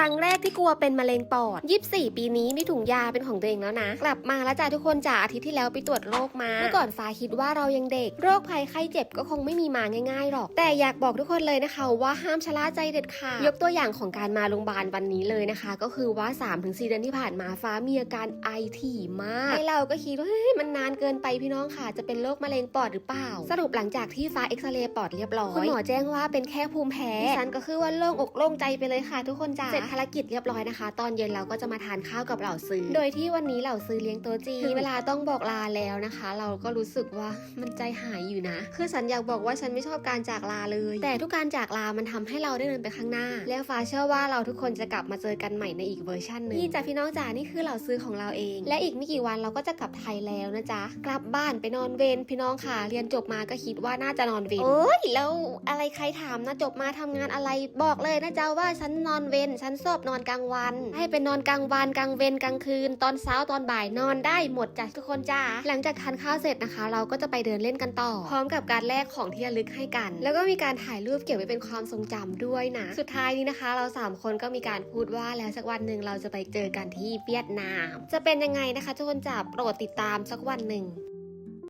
ครั้งแรกที่กลัวเป็นมะเร็งปอด 24 ปีนี้มีถุงยาเป็นของตัวเองแล้วนะ กลับมาแล้วจ้าทุกคนจ้าอาทิตย์ที่แล้วไปตรวจโรคมา เมื่อก่อนฟ้าคิดว่าเรายังเด็ก โรคภัยไข้เจ็บก็คงไม่มีมาง่ายๆหรอก แต่อยากบอกทุกคนเลยนะคะ ว่าห้ามชะล่าใจเด็ดขาด ยกตัวอย่างของการมาโรงพยาบาลวันนี้เลยนะคะ ก็คือว่า 3-4 เดือนที่ผ่านมาฟ้ามีอาการไอถี่มากไอเราก็คิดว่าเฮ้ยมันนานเกินไปพี่น้องค่ะ จะเป็นโรคมะเร็งปอดหรือเปล่า สรุปหลังจากที่ฟ้าเอ็กซเรย์ปอดเรียบร้อย คุณหมอแจ้งว่าเป็นแค่ภูมิแพ้ดิฉันก็คือว่าโล่งอกโล่งใจไปเลยค่ะ ทุกคนจ้าเสร็จภารกิจเรียบร้อยนะคะ ตอนเย็นเราก็จะมาทานข้าวกับเหล่าซื้อ โดยที่วันนี้เหล่าซื้อเลี้ยงโต๊ะจีนถึงเวลาต้องบอกลาแล้วนะคะ เราก็รู้สึกว่ามันใจหายอยู่นะ คือฉันอยากบอกว่าฉันไม่ชอบการจากลาเลย แต่ทุกการจากลามันทำให้เราได้เดินไปข้างหน้า แล้วฟ้าเชื่อว่าเราทุกคนจะกลับมาเจอกันใหม่ในอีกเวอร์ชันหนึ่งนี่จ้ะพี่น้องจ๋านี่คือเหล่าซื้อของเราเอง และอีกไม่กี่วันเราก็จะกลับไทยแล้วนะจ๊ะกลับบ้านไปนอนเวรพี่น้องค่ะ เรียนจบมาก็คิดว่าน่าจะนอนเวรโอ้ยแล้วอะไรใครถามนะจบมาทำงานอะไรบอกเลยนะจ๊ะว่าฉันนอนเวรฉันชอบนอนกลางวัน ให้เป็นนอนกลางวันกลางเวรกลางคืน ตอนเช้าตอนบ่ายนอนได้หมดจ้ะทุกคนจ้าหลังจากทานข้าวเสร็จนะคะ เราก็จะไปเดินเล่นกันต่อ พร้อมกับการแลกของที่ระลึกให้กัน แล้วก็มีการถ่ายรูปเก็บไว้เป็นความทรงจำด้วยนะสุดท้ายนี้นะคะ เราสามคนก็มีการพูดว่าแล้วสักวันหนึ่งเราจะไปเจอกันที่เวียดนาม จะเป็นยังไงนะคะทุกคนจ๋าโปรดติดตามสักวันหนึ่ง